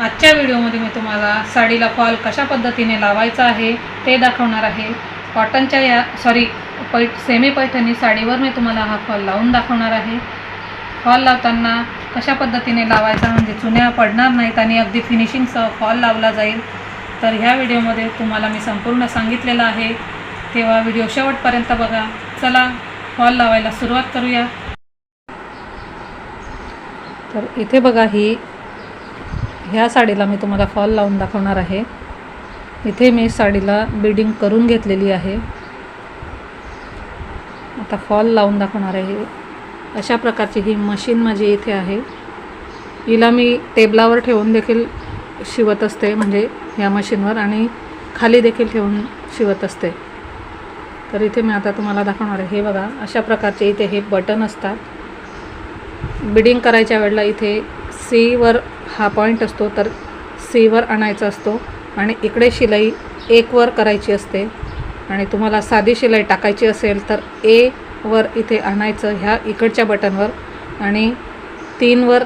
आजच्या व्हिडिओमध्ये मी तुम्हाला साडीला फॉल कशा पद्धतीने लावायचा आहे ते दाखवणार आहे. कॉटनच्या या सॉरी पैठ सेमी पैठणी साडीवर मी तुम्हाला हा फॉल लावून दाखवणार आहे. फॉल लावताना कशा पद्धतीने लावायचा म्हणजे चुन्या पडणार नाहीत आणि अगदी फिनिशिंगसह फॉल लावला जाईल. तर ह्या व्हिडिओमध्ये तुम्हाला मी संपूर्ण सांगितलेलं आहे. तेव्हा व्हिडिओ शेवटपर्यंत बघा. चला फॉल लावायला सुरुवात करूया. तर इथे बघा ही ह्या साडीला मी तुम्हाला फॉल लावून दाखवणार आहे. इथे मी साडीला बिडिंग करून घेतलेली आहे. आता फॉल लावून दाखवणार आहे. अशा प्रकारची ही मशीन माझी इथे आहे. हिला मी टेबलावर ठेवून देखील शिवत असते म्हणजे ह्या मशीनवर आणि खाली देखील ठेवून शिवत असते. तर इथे मी आता तुम्हाला दाखवणार आहे. हे बघा अशा प्रकारचे इथे हे बटन असतात. बिडिंग करायच्या वेळेला इथे सीवर हा पॉईंट असतो तर सीवर आणायचा असतो आणि इकडे शिलाई एकवर करायची असते. आणि तुम्हाला साधी शिलाई टाकायची असेल तर ए वर इथे आणायचं ह्या इकडच्या बटनवर. आणि तीनवर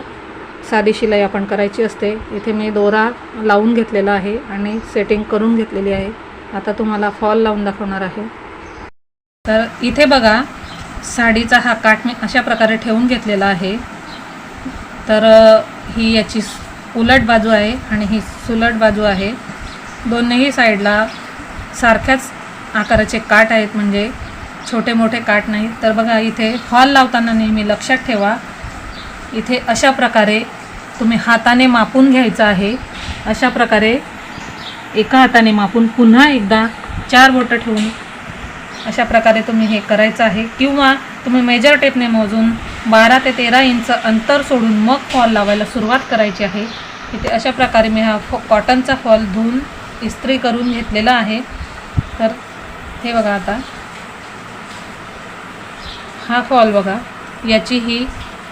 साधी शिलाई आपण करायची असते. इथे मी दोरा लावून घेतलेला आहे आणि सेटिंग करून घेतलेली आहे. आता तुम्हाला फॉल लावून दाखवणार आहे. तर इथे बघा साडीचा हा काठ मी अशा प्रकारे ठेवून घेतलेला आहे. तर ही याची उलट बाजू आहे आणि ही सुलट बाजू आहे. दोन्ही साईडला सारख्याच आकाराचे काठ आहेत म्हणजे छोटे मोठे काठ नाहीत. तर बघा इथे हॉल लावताना नेहमी लक्षात ठेवा इथे अशा प्रकारे तुम्ही हाताने मापून घ्यायचं आहे. अशा प्रकारे एका हाताने मापून पुन्हा एकदा चार बोटं ठेवून अशा प्रकारे तुम्ही हे करायचं आहे. किंवा तुम्ही मेजर टेपने मोजून बारा ते तेरा इंच अंतर सोडून मग फॉल लावायला सुरुवात करायची आहे. इथे अशा प्रकारे मी हा फॉ कॉटनचा फॉल धुवून इस्त्री करून घेतलेला आहे. तर हे बघा आता. हा फॉल बघा. याची ही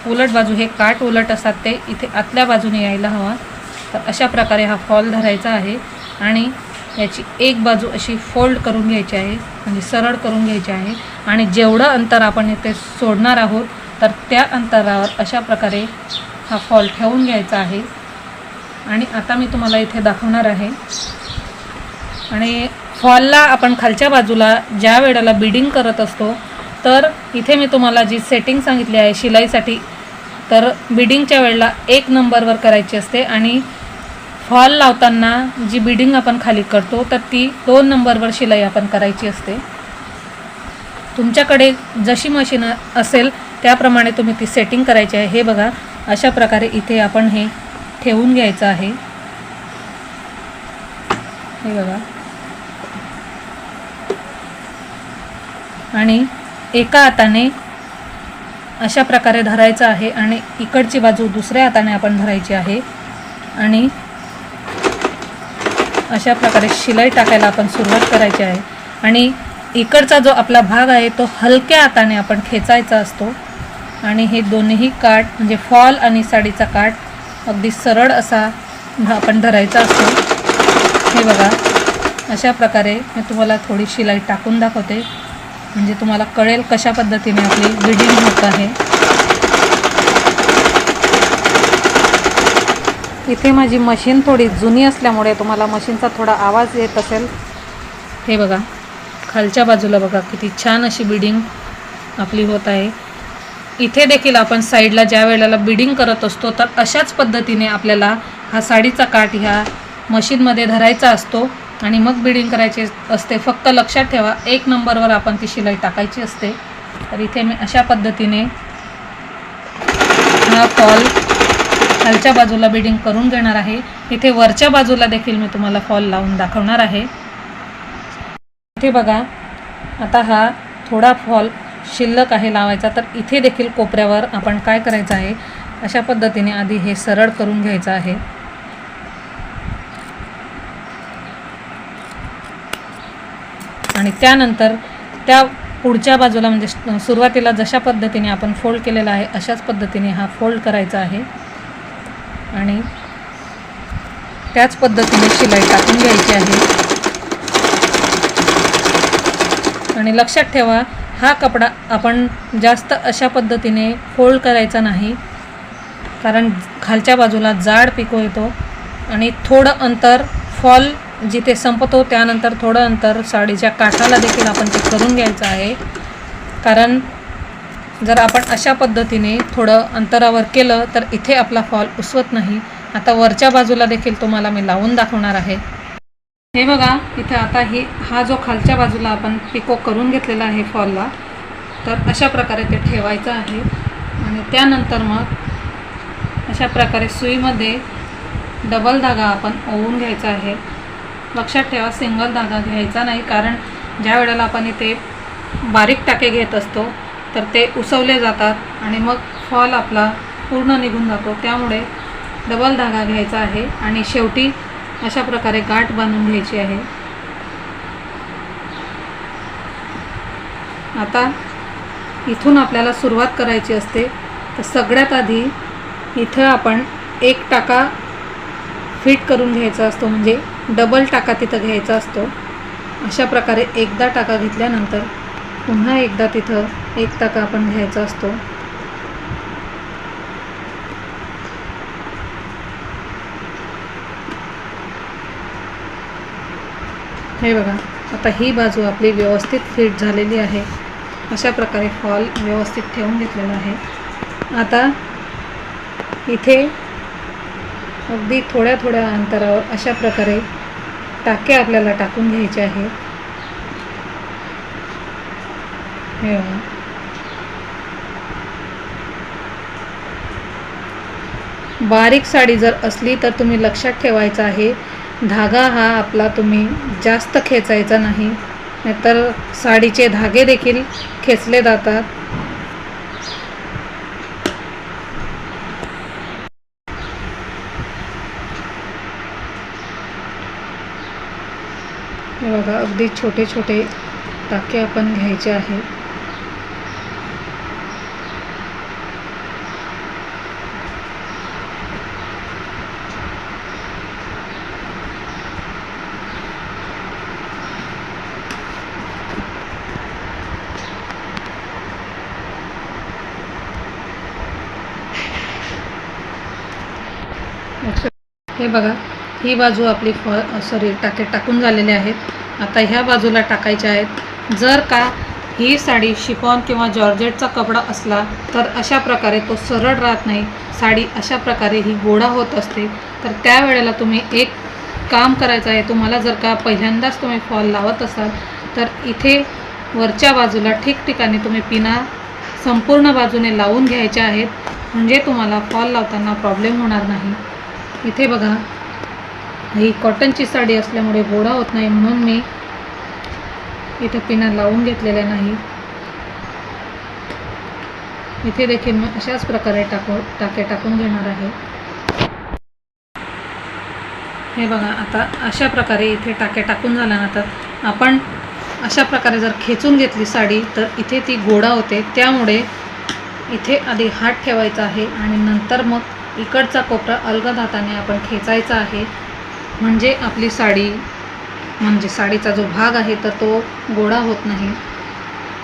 उलट बाजू हे काट उलट असतात ते इथे आतल्या बाजूने यायला हवा. तर अशा प्रकारे हा फॉल धरायचा आहे. आणि याची एक बाजू अशी फोल्ड करून घ्यायची आहे म्हणजे सरळ करून घ्यायची आहे. आणि जेवढं अंतर आपण इथे सोडणार आहोत तर त्या अंतरावर अशा प्रकारे हा फॉल ठेवून घ्यायचा आहे. आणि आता मी तुम्हाला इथे दाखवणार आहे. आणि फॉलला आपण खालच्या बाजूला ज्या वेळेला बिडिंग करत असतो तर इथे मी तुम्हाला जी सेटिंग सांगितली आहे शिलाईसाठी तर बिडिंगच्या वेळेला एक नंबरवर करायची असते. आणि फॉल लावताना जी बिडिंग आपण खाली करतो तर ती दोन नंबरवर शिलाई आपण करायची असते. तुमच्याकडे जशी मशीन असेल त्याप्रमाणे तुम्ही ती सेटिंग करायची आहे. हे बघा अशा प्रकारे इथे आपण हे ठेवून घ्यायचं आहे. हे बघा. आणि एका हाताने अशा प्रकारे धरायचं आहे आणि इकडची बाजू दुसऱ्या हाताने आपण धरायची आहे. आणि अशा प्रकारे शिलाई टाकायला आपण सुरुवात करायची आहे. आणि इकडचा जो आपला भाग आहे तो हलक्या हाताने आपण खेचायचा असतो. आणि हे दोन्ही काठ म्हणजे फॉल आणि साडीचा काठ अगदी सरळ असा आपण धरायचा असतो. हे बघा अशा प्रकारे मी तुम्हाला थोडी शिलाई टाकून दाखवते. म्हणजे तुम्हाला कळेल कशा पद्धतीने आपली बिडिंग होत आहे. इथे माझी मशीन थोडी जुनी असल्यामुळे तुम्हाला मशीनचा थोडा आवाज येत असेल. हे बघा खालच्या बाजूला बघा किती छान अशी बिडिंग आपली होत आहे. इथे देखील आपण साईडला ज्या वेळेला बिडिंग करत असतो तर अशाच पद्धतीने आपल्याला हा साडीचा काठ ह्या मशीनमध्ये धरायचा असतो आणि मग बिडिंग करायची असते. फक्त लक्षात ठेवा एक नंबरवर आपण ती शिलाई टाकायची असते. तर इथे मी अशा पद्धतीने हा फॉल खालच्या बाजूला बिडिंग करून घेणार आहे. इथे वरच्या बाजूला देखील मी तुम्हाला फॉल लावून दाखवणार आहे. इथे बघा आता हा थोडा फॉल शिल्लक आहे लावायचा तर इथे देखील कोपऱ्यावर आपण काय करायचं आहे? अशा पद्धतीने आधी हे सरळ करून घ्यायचं आहे. आणि त्यानंतर त्या पुढच्या बाजूला म्हणजे सुरुवातीला जशा पद्धतीने आपण फोल्ड केलेला आहे अशाच पद्धतीने हा फोल्ड करायचा आहे. आणि त्याच पद्धतीने शिलाई टाकून घ्यायची आहे. आणि लक्षात ठेवा हा कपडा आपण जास्त अशा पद्धतीने फोल्ड करायचा नाही कारण खालच्या बाजूला जाड पिको येतो आणि थोडं अंतर फॉल जिथे संपतो त्यानंतर थोडं अंतर साडीच्या काठाला देखील आपण ते करून घ्यायचं आहे. कारण जर आपण अशा पद्धतीने थोडं अंतरावर केलं तर इथे आपला फॉल उसवत नाही. आता वरच्या बाजूला देखील तुम्हाला मी लावून दाखवणार आहे. हे बघा इथे आता ही हा जो खालच्या बाजूला आपण पिको करून घेतलेला आहे फॉलला तर अशा प्रकारे ते ठेवायचं आहे. आणि त्यानंतर मग अशा प्रकारे सुईमध्ये डबल धागा आपण ओवून घ्यायचा आहे. लक्षात ठेवा सिंगल धागा घ्यायचा नाही कारण ज्या वेळेला आपण इथे बारीक टाके घेत असतो तर ते उसवले जातात आणि मग फॉल आपला पूर्ण निघून जातो. त्यामुळे डबल धागा घ्यायचा आहे आणि शेवटी अशा प्रकारे गाठ बांधून घ्यायची आहे. आता इथून आपल्याला सुरुवात करायची असते. तर सगळ्यात आधी इथं आपण एक टाका फिट करून घ्यायचा असतो म्हणजे डबल टाका तिथं घ्यायचा असतो. अशा प्रकारे एकदा टाका घेतल्यानंतर पुन्हा एकदा तिथं एक टाका आपण घ्यायचा असतो. हे बघा आता ही बाजू आपली व्यवस्थित फिट झालेली आहे. अशा प्रकारे फॉल व्यवस्थित ठेवून घेतलेला आहे. आता इथे अगदी थोड्या थोड्या अंतरावर अशा प्रकारे टाके आपल्याला टाकून घ्यायचे आहेत. हे बारीक साडी जर असली तर तुम्ही लक्षात ठेवायचं आहे धागा हा आपला तुम्ही जास्त खेचायचा नाही नाहीतर साडीचे धागे देखील खेचले जातात. बघा अगदी छोटे छोटे टाके आपण घ्यायचे आहेत. हे बघा ही बाजू आपली फ सॉरी टाके टाकून झालेले आहेत. आता ह्या बाजूला टाकायच्या आहेत. जर का ही साडी शिफॉन किंवा जॉर्जेटचा कपडा असला तर अशा प्रकारे तो सरळ राहत नाही. साडी अशा प्रकारे ही गोडा होत असते. तर त्यावेळेला तुम्ही एक काम करायचं आहे. तुम्हाला जर का पहिल्यांदाच तुम्ही फॉल लावत असाल तर इथे वरच्या बाजूला ठिकठिकाणी तुम्ही पिना संपूर्ण बाजूने लावून घ्यायच्या आहेत. म्हणजे तुम्हाला फॉल लावताना प्रॉब्लेम होणार नाही. इथे बघा. ही कॉटनची साडी असल्यामुळे गोडा होत नाही म्हणून मी इथं पिना लावून घेतलेल्या नाही. इथे देखील मी अशाच प्रकारे टाकू टाके टाकून घेणार आहे. हे बघा आता अशा प्रकारे इथे टाके टाकून झाल्यानंतर आपण अशा प्रकारे जर खेचून घेतली साडी तर इथे ती गोडा होते. त्यामुळे इथे आधी हात ठेवायचा आहे आणि नंतर मग इकडचा कोपरा अलगद हाताने आपण खेचायचा आहे. म्हणजे आपली साडी म्हणजे साडीचा जो भाग आहे तर तो गोडा होत नाही.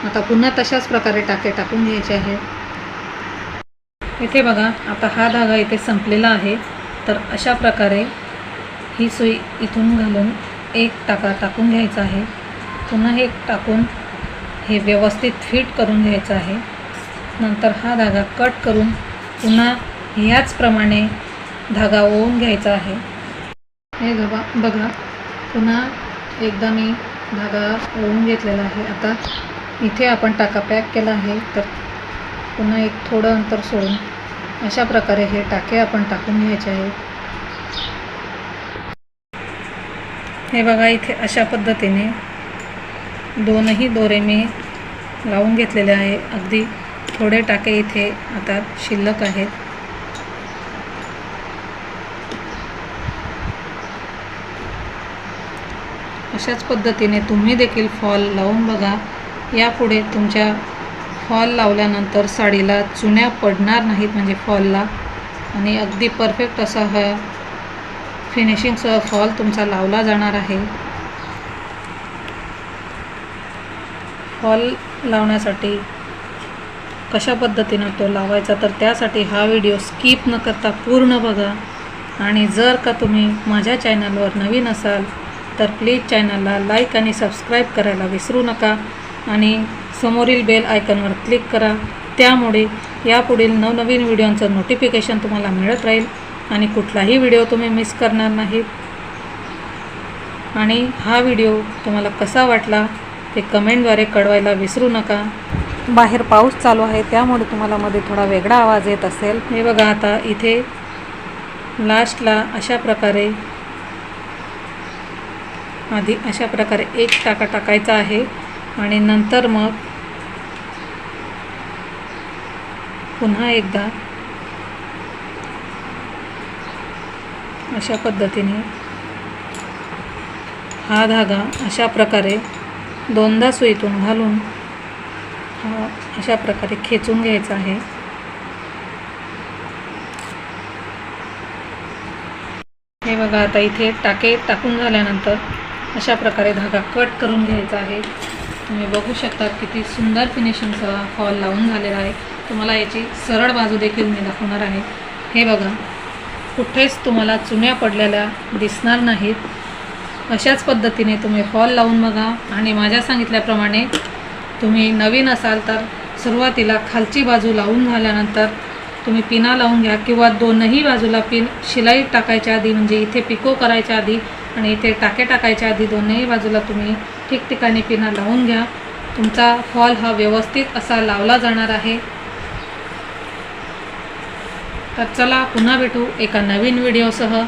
आता पुन्हा तशाच प्रकारे टाके टाकून घ्यायचे आहेत. इथे बघा आता हा धागा इथे संपलेला आहे. तर अशा प्रकारे ही सुई इथून घालून एक टाका टाकून घ्यायचा आहे. पुन्हा एक टाकून हे व्यवस्थित फिट करून घ्यायचं आहे. नंतर हा धागा कट करून पुन्हा याचप्रमाणे धागा ओवून घ्यायचा आहे. हे गबा बघा पुन्हा एकदा मी धागा ओवून घेतलेला आहे. आता इथे आपण टाका पॅक केला आहे तर पुन्हा एक थोडं अंतर सोडून अशा प्रकारे हे टाके आपण टाकून घ्यायचे आहेत हे बघा इथे अशा पद्धतीने दोनही दोरे मी लावून घेतलेले आहे. अगदी थोडे टाके इथे आता शिल्लक आहेत. अशाच पद्धतीने तुम्ही देखील फॉल लावून बघा. यापुढे तुमच्या फॉल लावल्यानंतर साडीला चुन्या पडणार नाहीत म्हणजे फॉलला. आणि अगदी परफेक्ट असा हा फिनिशिंगसह फॉल तुमचा लावला जाणार आहे. फॉल लावण्यासाठी कशा पद्धतीनं तो लावायचा तर त्यासाठी हा व्हिडिओ स्किप न करता पूर्ण बघा. आणि जर का तुम्ही माझ्या चॅनलवर नवीन असाल तर प्लीज चॅनलला लाईक आणि सबस्क्राईब करायला विसरू नका. आणि समोरील बेल आयकॉनवर क्लिक करा. त्यामुळे यापुढील नवनवीन व्हिडिओंचं नोटिफिकेशन तुम्हाला मिळत राहील. आणि कुठलाही व्हिडिओ तुम्ही मिस करणार नाहीत. आणि हा व्हिडिओ तुम्हाला कसा वाटला ते कमेंटद्वारे कळवायला विसरू नका. बाहेर पाऊस चालू आहे त्यामुळे तुम्हाला मध्ये थोडा वेगळा आवाज येत असेल. हे बघा आता इथे लास्टला अशा प्रकारे आधी अशा प्रकारे एक टाका टाकायचा आहे. आणि नंतर मग पुन्हा एकदा अशा पद्धतीने हा धागा अशा प्रकारे दोनदा सुईतून घालून हा अशा प्रकारे खेचून घ्यायचा आहे. हे बघा आता इथे टाके टाकून झाल्यानंतर अशा प्रकारे धागा कट करून घ्यायचा आहे. तुम्ही बघू शकता किती सुंदर फिनिशिंगचा फॉल लावून झालेला आहे. तुम्हाला याची सरळ बाजू देखील मी दाखवणार आहे. हे बघा कुठेच तुम्हाला चुन्या पडलेल्या दिसणार नाहीत. अशाच पद्धतीने तुम्ही फॉल लावून बघा आणि माझ्या सांगितल्याप्रमाणे तुम्ही नवीन असाल तर सुरुवातीला खालची बाजू लावून झाल्यानंतर तुम्ही पिना लावून घ्या किंवा दोनही बाजूला पिन शिलाई टाकायच्या आधी म्हणजे इथे पिको करायच्या आधी आणि इथे टाके टाकायच्या आधी दोन्ही बाजूला तुम्ही ठिकठिकाणी पिना लावून घ्या. तुमचा फॉल हा व्यवस्थित असा लावला जाणार आहे. तर चला पुन्हा भेटू एका नवीन व्हिडिओसह.